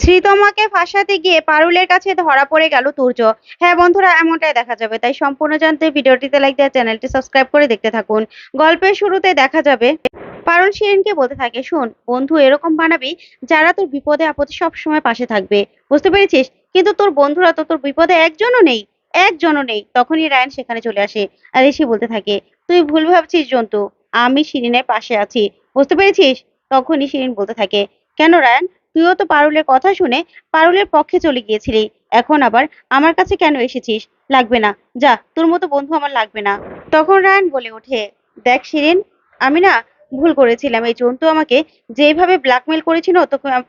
শ্রীতমাকে ফাঁসাতে গিয়ে পারুলের কাছে ধরা পড়ে গেল তুর্য। হ্যাঁ বন্ধুরা, এমনটাই দেখা যাবে। তাই সম্পূর্ণ জানতে ভিডিওটিতে লাইক দেওয়া, চ্যানেলটি সাবস্ক্রাইব করে দেখতে থাকুন। গল্পের শুরুতে দেখা যাবে, পারুল শিরিনকে বলতে থাকে, শোন, বন্ধু এরকম বানাবি যারা তোর বিপদে আপদে সবসময় পাশে থাকবে। বুঝতে পেরেছিস? কিন্তু তোর বন্ধুরা তো তোর বিপদে একজনও নেই একজনও নেই। তখনই রায়ন সেখানে চলে আসে আর এসে বলতে থাকে, তুই ভুল ভাবছিস জন্তু, আমি শিরিনের পাশে আছি। বুঝতে পেরেছিস? তখনই শিরিন বলতে থাকে, কেন রায়ন? তুইও তো পারুলের কথা শুনে পারুলের পক্ষে চলে গিয়েছিলি। এখন আবার আমার কাছে কেন এসেছিস? লাগবে না। যা, তোর মতো বন্ধু আমার লাগবে না। তখন রায়ন বলে ওঠে, দেখ শিরিন, আমি না ভুল করেছিলাম। এই জন্তু আমাকে যেভাবে ব্ল্যাকমেল করেছিল,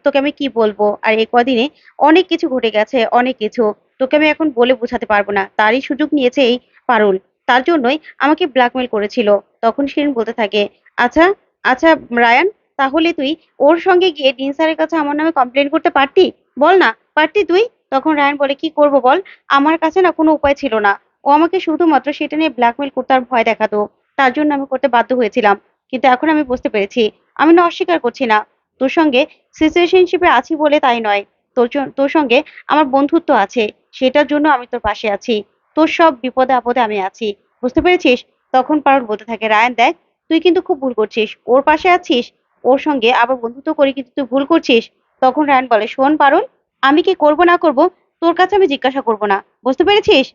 তোকে আমি কি বলব? আর এই কদিনে অনেক কিছু ঘটে গেছে, অনেক কিছু। তোকে আমি এখন বলে বোঝাতে পারব না। তারই সুযোগ নিয়েছে এই পারুল। তার জন্যই আমাকে ব্ল্যাকমেল করেছিল। তখন শিরিন বলতে থাকে আচ্ছা আচ্ছা রায়ান তাহলে তুই ওর সঙ্গে গিয়ে ডিন স্যারের কাছে আমার নামে কমপ্লেন করতে পারতি? বল না, পারতি তুই? তখন রায়ান বলে, কি করব বল? আমার কাছে না কোনো উপায় ছিল না। ও আমাকে শুধুমাত্র সেটা নিয়ে ব্ল্যাকমেল করতে আর ভয় দেখাতো। তার জন্য আমি করতে বাধ্য হয়েছিলাম। কিন্তু এখন আমি বুঝতে পেরেছি, আমি না অস্বীকার করছি না। তোর সঙ্গে সিচুয়েশনশিপে আছি বলে তাই নয়। তোর তোর সঙ্গে আমার বন্ধুত্ব আছে, সেটার জন্য আমি তোর পাশে আছি। তোর সব বিপদে আপদে আমি আছি। বুঝতে পেরেছিস? তখন পারুল বলতে থাকে, রায়ান দেখ, তুই কিন্তু খুব ভুল করছিস। ওর পাশে আছিস ওর সঙ্গে আবার বন্ধুত্ব করে কিন্তু তুই ভুল করছিস? তখন রায়ন বলে, শোন পারুল, আমি কি করব না করব? তোর কাছে আমি জিজ্ঞাসা করব না। বুঝতে পেরেছিস?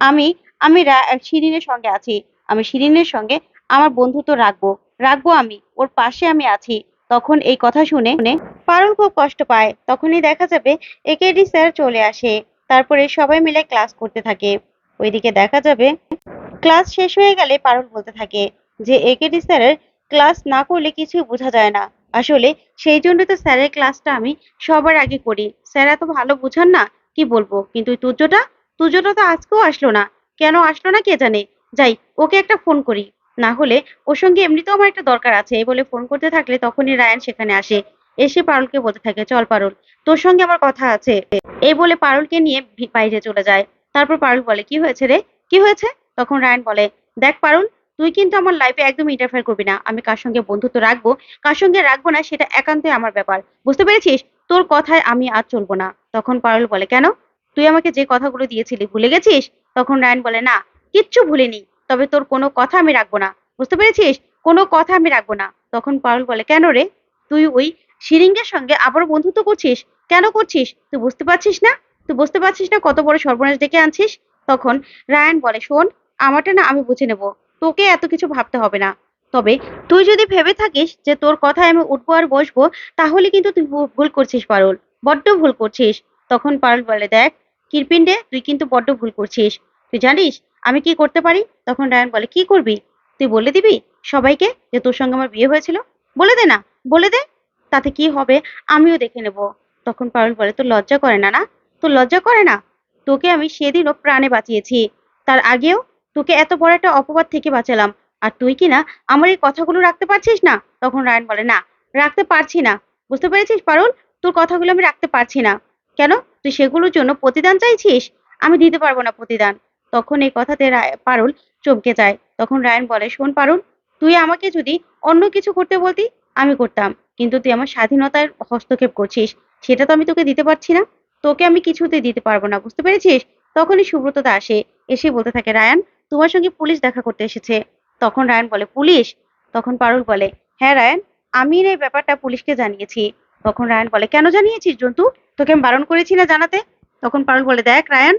আমি আমি শিরিনের সঙ্গে আছি। আমি শিরিনের সঙ্গে আমার বন্ধুত্ব রাখব। রাখব আমি। ওর পাশে আমি আছি। তখন এই কথা শুনে শুনে পারুল খুব কষ্ট পায়। তখনই দেখা যাবে একেডি স্যার চলে আসে। তারপরে সবাই মিলে ক্লাস করতে থাকে। ওইদিকে দেখা যাবে ক্লাস শেষ হয়ে গেলে পারুল বলতে থাকে যে, একেডি স্যারের ক্লাস না করলে কিছুই বোঝা যায় না। আসলে সেই জন্য তো স্যারের ক্লাসটা আমি সবার আগে করি। স্যার এত ভালো বোঝান না, কি বলব? কিন্তু তুর্যটা তুর্যটা তো আজকেও আসলো না। কেন আসলো না কে জানে? যাই, ওকে একটা ফোন করি। না হলে ওর সঙ্গে এমনিতেও আমার একটা দরকার আছে। এই বলে ফোন করতে থাকলে তখনই রায়ান সেখানে আসে। এসে পারুলকে বলতে থাকে, চল পারুল, তোর সঙ্গে আমার কথা আছে। এই বলে পারুলকে নিয়ে বাইরে চলে যায়। তারপর পারুল বলে, কি হয়েছে রে? কি হয়েছে? তখন রায়ান বলে, দেখ পারুল তুই কিন্তু আমার লাইফে একদম ইন্টারফেয়ার করবি না। আমি কার সঙ্গে বন্ধুত্ব রাখব, কার সঙ্গে রাখব না সেটা একান্তই আমার ব্যাপার। বুঝতে পেরেছিস? তোর কথায় আমি আর চলবো না। তখন পারুল বলে, কেন? তুই আমাকে যে কথাগুলো দিয়েছিলি, ভুলে গেছিস? তখন রায়ন বলে, না, কিচ্ছু ভুলিনি। তবে তোর কোনো কথা আমি রাখব না। বুঝতে পেরেছিস? কোনো কথা আমি রাখব না। তখন পারুল বলে, কেন রে? তুই ওই শিরিঙ্গের সঙ্গে আবার বন্ধুত্ব করছিস? কেন করছিস? তুই বুঝতে পারছিস না? তুই বুঝতে পারছিস না কত বড় সর্বনাশ ডেকে আনছিস? তখন রায়ান বলে, শোন, আমারটা না আমি বুঝে নেব। তোকে এত কিছু ভাবতে হবে না। তবে তুই যদি ভেবে থাকিস যে তোর কথায় আমি উঠবো আর বসবো, তাহলে কিন্তু তুই ভুল করছিস পারুল। বড্ড ভুল করছিস। তখন পারুল বলে, দেখ কিরপিন্ডে তুই কিন্তু বড্ড ভুল করছিস। তুই জানিস, আমি কি করতে পারি? তখন রায়ন বলে, কি করবি? তুই বলে দিবি সবাইকে যে তোর সঙ্গে আমার বিয়ে হয়েছিল? বলে দে না, বলে দে, তাতে কি হবে আমিও দেখে নেব। তখন পারুল বলে, তোর লজ্জা করে না না? তোর লজ্জা করে না? তোকে আমি সেদিনও প্রাণে বাঁচিয়েছি। তার আগেও তোকে এত বড় একটা অপবাদ থেকে বাঁচালাম। আর তুই কি না আমার এই কথাগুলো রাখতে পারছিস না? তখন রায়ন বলে, না, রাখতে পারছি না। বুঝতে পেরেছিস পারুল? তোর কথাগুলো আমি রাখতে পারছি না। কেন? তুই সেগুলোর জন্য প্রতিদান চাইছিস? আমি দিতে পারব না প্রতিদান। তখন এই কথাতে পারুল চমকে যায়। তখন রায়ন বলে, শোন পারুল, তুই আমাকে যদি অন্য কিছু করতে বলতি, আমি করতাম। কিন্তু তুই আমার স্বাধীনতার হস্তক্ষেপ করছিস। সেটা তো আমি তোকে দিতে পারছি না। তোকে আমি কিছুতে দিতে পারব না। বুঝতে পেরেছিস? তখনই সুব্রততা আসে, এসে বলতে থাকে, রায়ান তোমার সঙ্গে পুলিশ দেখা করতে এসেছে। তখন রায়ান বলে, পুলিশ? তখন পারুল বলে হ্যাঁ রায়ান আমি এই ব্যাপারটা পুলিশকে জানিয়েছি। তখন রায়ান বলে, কেন জানিয়েছিস জন্তু? তোকে আমি বারণ করেছি না জানাতে? তখন পারুল বলে, দেখ রায়ান,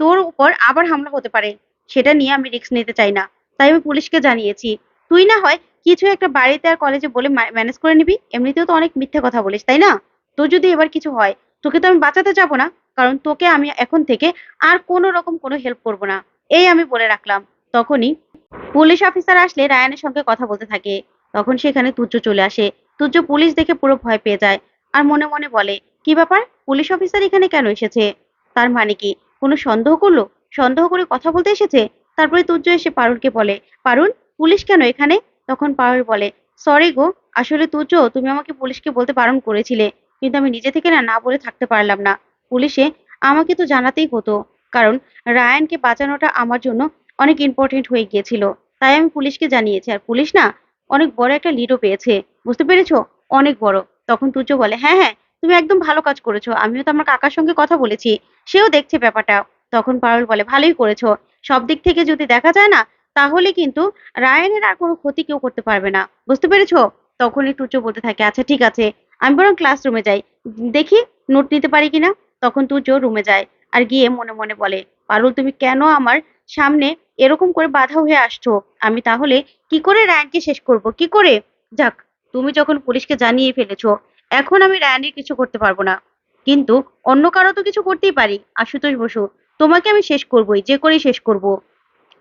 তোর উপর আবার হামলা হতে পারে। সেটা নিয়ে আমি রিস্ক নিতে চাই না। তাই আমি পুলিশকে জানিয়েছি। তুই না হয় কিছু একটা বাড়িতে আর কলেজে বলে ম্যানেজ করে নিবি। এমনিতেও তো অনেক মিথ্যে কথা বলিস, তাই না? তোর যদি এবার কিছু হয়, তোকে তো আমি বাঁচাতে যাব না। কারণ তোকে আমি এখন থেকে আর কোনো রকম কোনো হেল্প করব না। এই আমি বলে রাখলাম। তখনই পুলিশ অফিসার আসলে রায়ানের সঙ্গে কথা বলতে থাকে। তখন সেখানে তুর্য চলে আসে। তুর্য পুলিশ দেখে পুরো ভয় পেয়ে যায় আর মনে মনে বলে, কি ব্যাপার? পুলিশ অফিসার এখানে কেন এসেছে? তার মানে কি? কোনো সন্দেহ করল? সন্দেহ করে কথা বলতে এসেছে? তারপরে তুর্য এসে পারুলকে বলে, পারুল, পুলিশ কেন এখানে? তখন পারুল বলে, সরি গো, আসলে তুর্য তুমি আমাকে পুলিশকে বলতে বারণ করেছিলে। কিন্তু আমি নিজে থেকে না না বলে থাকতে পারলাম না। পুলিশে আমাকে তো জানাতেই হতো। কারণ রায়ানকে বাঁচানোটা আমার জন্য অনেক ইম্পর্টেন্ট হয়ে গিয়েছিল। তাই আমি পুলিশকে জানিয়েছি, আর পুলিশ না অনেক বড় একটা লিডও পেয়েছে। বুঝতে পেরেছ? অনেক বড়। তখন তুর্য বলে হ্যাঁ হ্যাঁ তুমি একদম ভালো কাজ করেছ। আমিও তো আমার কাকার সঙ্গে কথা বলেছি। সেও দেখছে ব্যাপারটা। তখন পারুল বলে, ভালোই করেছ। সব দিক থেকে যদি দেখা যায় না, তাহলে কিন্তু রায়ানের আর কোনো ক্ষতি কেউ করতে পারবে না। বুঝতে পেরেছ? তখনই তুর্য বলতে থাকে আচ্ছা ঠিক আছে। আমি বরং ক্লাসরুমে যাই। দেখি নোট নিতে পারি কিনা? তখন তুর্য রুমে যায়। আর গিয়ে মনে মনে বলে, পারুল, তুমি কেন আমার সামনে এরকম করে বাধা হয়ে আসছো? আমি তাহলে কি করে রায়ানকে শেষ করব? কি করে? যাক, তুমি যখন পুলিশকে জানিয়ে ফেলেছো, এখন আমি রায়ানের কিছু করতে পারব না। কিন্তু অন্য কারও তো কিছু করতেই পারি, আশুতোষ বসু। তোমাকে আমি শেষ করবোই, যে করেই শেষ করব।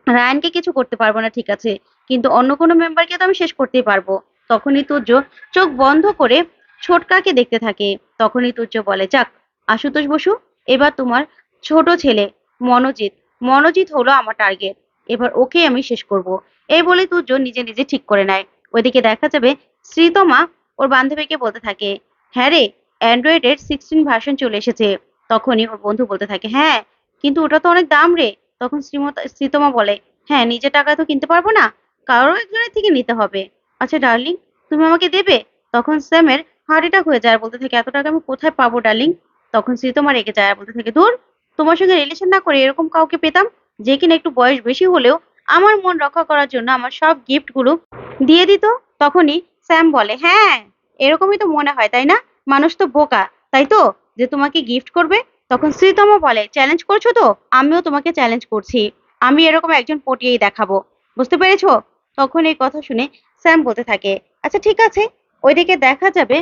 রায়ানকে কিছু করতে পারব না, ঠিক আছে, কিন্তু অন্য কোনো মেম্বারকে তো আমি শেষ করতেই পারব। তখনই তুর্য চোখ বন্ধ করে ছোটকাকে দেখতে থাকে। তখনই তুর্য বলে, যাক, আশুতোষ বসু এবার তোমার ছোট ছেলে, মনোজিৎ। মনোজিৎ হলো আমার টার্গেট এবার ওকে আমি শেষ করব। এই বলে তুর্য নিজে নিজে ঠিক করে নেয়। ওইদিকে দেখা যাবে শ্রীতমা ওর বান্ধবীকে বলতে থাকে হ্যাঁ রে, অ্যান্ড্রয়েডের সিক্সটিন ভার্সন চলে এসেছে। তখনই ওর বন্ধু বলতে থাকে হ্যাঁ কিন্তু ওটা তো অনেক দাম রে। তখন শ্রীমতা শ্রীতমা বলে হ্যাঁ নিজের টাকা তো কিনতে পারব না কারও একজনের থেকে নিতে হবে। আচ্ছা ডার্লিং তুমি আমাকে দেবে? তখন স্যামের হার্ট অ্যাটাক হয়ে যায় বলতে থাকে, এত টাকা আমি কোথায় পাবো ডার্লিং তখন শ্রীতমা রেগে যায় আর বলতে থাকে, ধুর, তোমার সঙ্গে রিলেশন না করে এরকম কাউকে পেতাম যে কিনা একটু বয়স বেশি হলেও আমার মন রক্ষা করার জন্য আমার সব গিফটগুলো দিয়ে দিত। তখনই স্যাম বলে হ্যাঁ এরকমই তো মনে হয়, তাই না? মানুষ তো বোকা, তাই তো? যে তোমাকে গিফট করবে? তখন শ্রীতম বলে চ্যালেঞ্জ করছ তো? আমিও তোমাকে চ্যালেঞ্জ করছি। আমি এরকম একজন পটিয়েই দেখাবো। বুঝতে পেরেছ? তখন এই কথা শুনে স্যাম বলতে থাকে আচ্ছা ঠিক আছে। ওইদিকে দেখা যাবে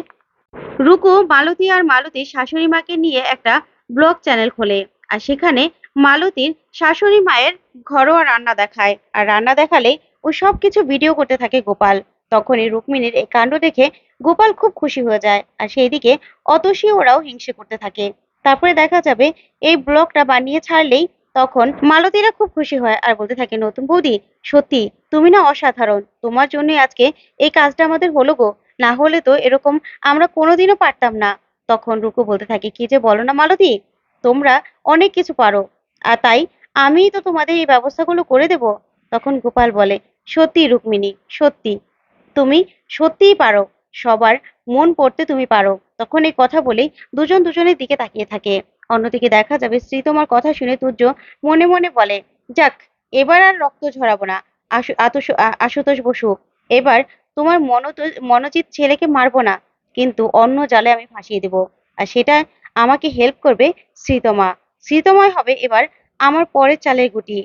রুকু, মালতী আর মালতীর শাশুড়ি মাকে নিয়ে একটা ব্লগ চ্যানেল খোলে। আর সেখানে মালতীর শাশুড়ি মায়ের ঘরোয়া রান্না দেখায়। আর রান্না দেখালে ও সব কিছু ভিডিও করতে থাকে গোপাল। তখনই রুক্মিণীর এই কাণ্ড দেখে গোপাল খুব খুশি হয়ে যায়। আর সেই দিকে অতসী ওরাও হিংসে করতে থাকে। তারপরে দেখা যাবে এই ব্লগটা বানিয়ে ছাড়লেই তখন মালতীরা খুব খুশি হয় আর বলতে থাকে, নতুন বৌদি, সত্যি তুমি না অসাধারণ। তোমার জন্য আজকে এই কাজটা আমাদের হলো গো। না হলে তো এরকম আমরা কোনোদিনও পারতাম না। তখন রুকু বলতে থাকে, কি যে বলো না মালতী, তোমরা অনেক কিছু পারো, আর তাই আমিই তো তোমাদের এই ব্যবস্থাগুলো করে দেব। তখন গোপাল বলে, সত্যি রুক্মিণী, সত্যি, তুমি সত্যিই পারো, সবার মন পড়তে তুমি পারো। তখন এই কথা বলেই দুজন দুজনের দিকে তাকিয়ে থাকে। অন্যদিকে দেখা যাবে স্ত্রী তোমার কথা শুনে তুর্য মনে মনে বলে, যাক, এবার আর রক্ত ঝরাবো না আশুতোষ বসু এবার তোমার মনোজ, মনোজিৎ ছেলেকে মারবো না, কিন্তু অন্য জালে আমি ফাঁসিয়ে দেব। আর সেটা আমাকে হেল্প করবে শ্রীতমা। শ্রীতমাই হবে এবার আমার পরের চালের গুটি।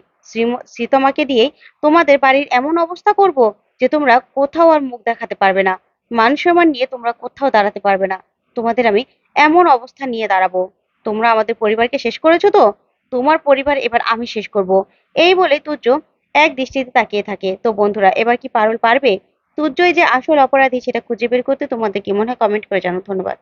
শ্রীতমাকে দিয়ে তোমাদের বাড়ির এমন অবস্থা করব যে তোমরা কোথাও আর মুখ দেখাতে পারবে না। মান সম্মান নিয়ে তোমরা কোথাও দাঁড়াতে পারবে না। তোমাদের আমি এমন অবস্থা নিয়ে দাঁড়াবো। তোমরা আমাদের পরিবারকে শেষ করেছ তো? তোমার পরিবার এবার আমি শেষ করব। এই বলে তুর্য এক দৃষ্টিতে তাকিয়ে থাকে। তো বন্ধুরা, এবার কি পারুল পারবে? তুর্যই যে আসল অপরাধী সেটা খুঁজে বের করতে তোমাদের কি মনে হয়? কমেন্ট করে জানাও, ধন্যবাদ।